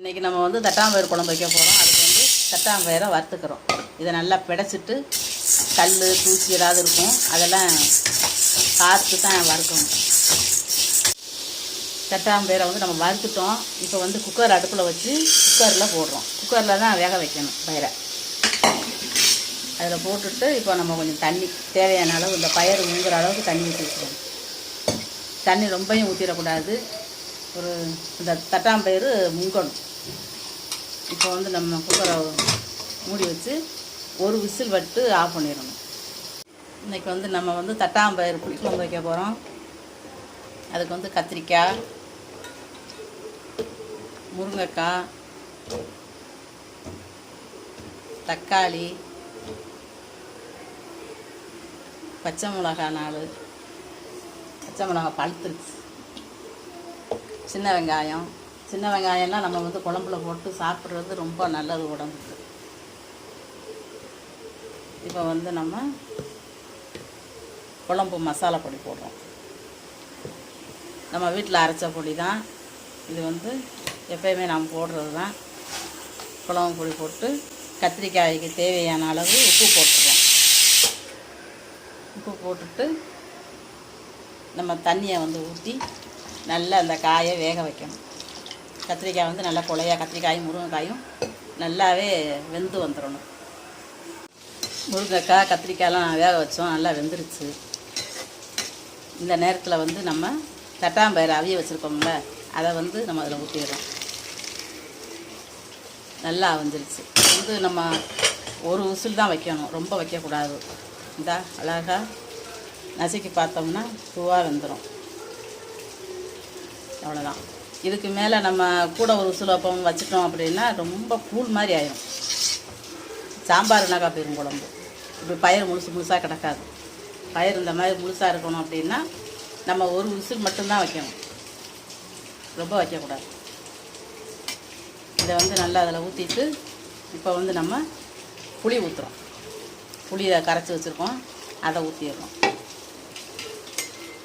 இன்றைக்கி நம்ம வந்து தட்டாம்பயிறு குழம்பு வைக்க போகிறோம் அதுக்கு வந்து தட்டாம்பயிரை வறுத்துக்கிறோம். இதை நல்லா பிடைச்சிட்டு கல் தூசி ஏதாவது இருக்கும். அதெல்லாம் பார்த்து தான் வறுக்கணும். தட்டாம்பயிரை வந்து நம்ம வறுத்துட்டோம். இப்போ வந்து குக்கர் அடுப்பில் வச்சு குக்கரில் போடுறோம். குக்கரில் தான் வேக வைக்கணும் பயிரை. அதில் போட்டுட்டு இப்போ நம்ம கொஞ்சம் தண்ணி தேவையான அளவு இந்த பயிர் முங்குற அளவுக்கு தண்ணி ஊற்றி வச்சுக்கணும் தண்ணி ரொம்பவும் ஊற்றிடக்கூடாது ஒரு இந்த தட்டாம்பயிறு முங்கணும். இப்போ வந்து நம்ம குக்கரை மூடி வச்சு ஒரு விசில் வட்டு ஆஃப் பண்ணிடணும். இன்றைக்கி வந்து நம்ம வந்து தட்டாம்பயிறு புளிக்குழம்பு வைக்க போகிறோம் அதுக்கு வந்து கத்திரிக்காய் முருங்கைக்காய் தக்காளி பச்சை மிளகா நாலு பச்சை மிளகா பழுத்துருச்சு. சின்ன வெங்காயம் சின்ன வெங்காயம்லாம் நம்ம வந்து குழம்புல போட்டு சாப்பிட்றது ரொம்ப நல்லது உடம்புக்கு. இப்போ வந்து நம்ம குழம்பு மசாலா பொடி போடுறோம். நம்ம வீட்டில் அரைச்ச பொடி தான். இது வந்து எப்பயுமே நாம் போடுறது தான். குழம்பு பொடி போட்டு கத்திரிக்காய்க்கு தேவையான அளவு உப்பு போட்டுருவோம். உப்பு போட்டுட்டு நம்ம தண்ணியை வந்து ஊற்றி நல்லா அந்த காயை வேக வைக்கணும். கத்திரிக்காய் வந்து நல்லா கொலையாக கத்திரிக்காயும் முருங்கைக்காயும் நல்லாவே வெந்து வந்துடணும். முருங்கைக்காய் கத்திரிக்காயெலாம் வேக வச்சோம் நல்லா வெந்துருச்சு. இந்த நேரத்தில் வந்து நம்ம தட்டாம்பயிறு அவிய வச்சுருக்கோம்ல அதை வந்து நம்ம அதில் ஊற்றிடுறோம் நல்லா அவிஞ்சிருச்சு வந்து நம்ம ஒரு உசில் தான் வைக்கணும். ரொம்ப வைக்கக்கூடாது. இந்தா அழகாக நசுக்கி பார்த்தோம்னா பூவாக வெந்துடும் அவ்வளோதான் இதுக்கு மேலே நம்ம கூட ஒரு உசுல் வைப்போம் வச்சிட்டோம் அப்படின்னா ரொம்ப கூழ் மாதிரி ஆயிடும் சாம்பார்னாக்கா போயிடும் குழம்பு. இப்படி பயிர் முழுசு முழுசாக கிடக்காது. பயிர் இந்த மாதிரி முழுசாக இருக்கணும் அப்படின்னா நம்ம ஒரு விசில் மட்டும்தான் வைக்கணும். ரொம்ப வைக்கக்கூடாது. இதை வந்து நல்லா அதில் ஊற்றிட்டு இப்போ வந்து நம்ம புளி ஊற்றுறோம் புளியை கரைச்சி வச்சுருக்கோம். அதை ஊற்றிடுறோம்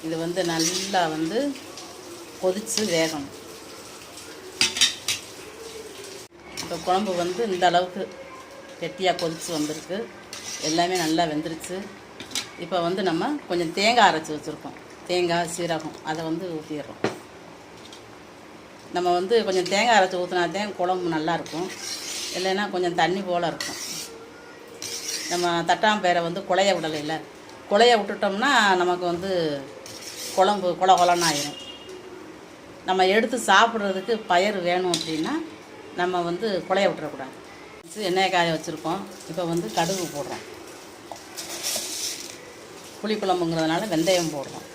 இது வந்து நல்லா வந்து கொதித்து வேகணும். இப்போ குழம்பு வந்து இந்த அளவுக்கு கெட்டியாக கொதித்து வந்திருக்கு. எல்லாமே நல்லா வெந்துருச்சு. இப்போ வந்து நம்ம கொஞ்சம் தேங்காய் அரைச்சி வச்சுருக்கோம். தேங்காய் சீரகம் அதை வந்து ஊற்றிடுறோம் நம்ம வந்து கொஞ்சம் தேங்காய் அரைச்சி ஊற்றினாதான் குழம்பு நல்லாயிருக்கும் இல்லைன்னா கொஞ்சம் தண்ணி போல் இருக்கும். நம்ம தட்டாம்பேரை வந்து குழைய விடலைல குழைய விட்டுட்டோம்னா நமக்கு வந்து குழம்பு குள கொலன்னு ஆயிரும். நம்ம எடுத்து சாப்பிட்றதுக்கு பயிர் வேணும் அப்படின்னா நம்ம வந்து குழைய விட்டுறக்கூடாது. எண்ணெய் காய வச்சுருக்கோம். இப்போ வந்து கடுகு போடுறோம். புளிக்குழம்புங்கிறதுனால வெந்தயம் போடுறோம்.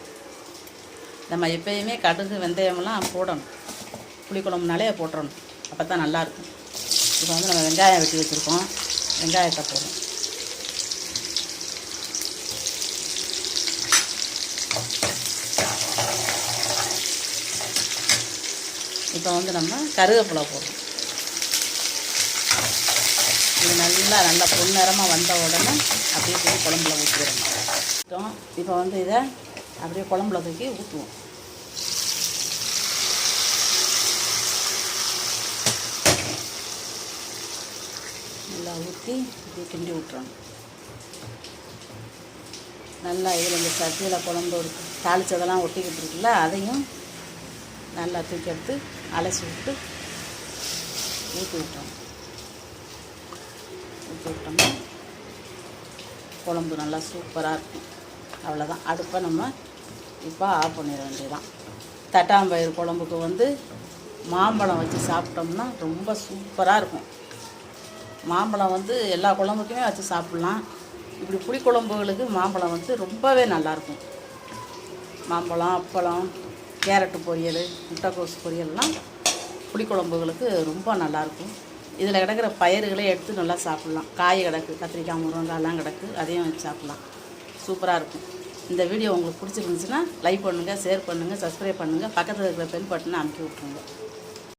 நம்ம எப்பயுமே கடுகு வெந்தயமெல்லாம் போடணும். புளிக்குழம்புனாலே போட்டுறணும். அப்போ தான் நல்லாயிருக்கும் இப்போ வந்து நம்ம வெங்காயம் வெட்டி வச்சுருக்கோம். வெங்காயத்தை போடுறோம். இப்போ வந்து நம்ம கருவேப்பிலை போடுறோம். இது நல்லா நல்லா பொன்னிறமாக வந்த உடனே அப்படியே தூக்கி குழம்புல ஊற்றிடணும் இப்போ வந்து இதை அப்படியே குழம்புல தூக்கி ஊற்றுவோம் நல்லா ஊற்றி இப்படியே கிண்டி விட்டுறோம் நல்லா இதில் இந்த சட்டியில் குழம்பு தாளித்ததெல்லாம் தாளிச்சதெல்லாம் ஒட்டிக்கிட்டு இருக்குல்ல அதையும் நல்லா தூக்கி எடுத்து அலசி விட்டு ஊற்றி விட்டோம் ஊற்றி விட்டோம்னா குழம்பு நல்லா சூப்பராக இருக்கும். அவ்வளோதான் அடுப்பை நம்ம இப்போ ஆஃப் பண்ணிட வேண்டியதான் தட்டாம்பயிறு குழம்புக்கு வந்து மாம்பழம் வச்சு சாப்பிட்டோம்னா ரொம்ப சூப்பராக இருக்கும். மாம்பழம் வந்து எல்லா குழம்புக்குமே வச்சு சாப்பிட்லாம். இப்படி புளிக்குழம்புகளுக்கு மாம்பழம் வந்து ரொம்பவே நல்லாயிருக்கும் மாம்பழம் அப்பளம் கேரட்டு பொரியல் முட்டைக்கோஸ் பொரியல்லாம் புளிக்குழம்புகளுக்கு ரொம்ப நல்லாயிருக்கும் இதில் கிடக்கிற பயிர்களை எடுத்து நல்லா சாப்பிட்லாம். காய் கிடக்கு கத்திரிக்காய் முருங்காய்லாம் கிடக்கு அதையும் வச்சு சாப்பிட்லாம். சூப்பராக இருக்கும். இந்த வீடியோ உங்களுக்கு பிடிச்சிருந்துச்சுன்னா லைக் பண்ணுங்கள் ஷேர் பண்ணுங்கள் சப்ஸ்கிரைப் பண்ணுங்கள் பக்கத்தில் இருக்கிற பெல் பட்டனை அமுக்கி விட்ருங்க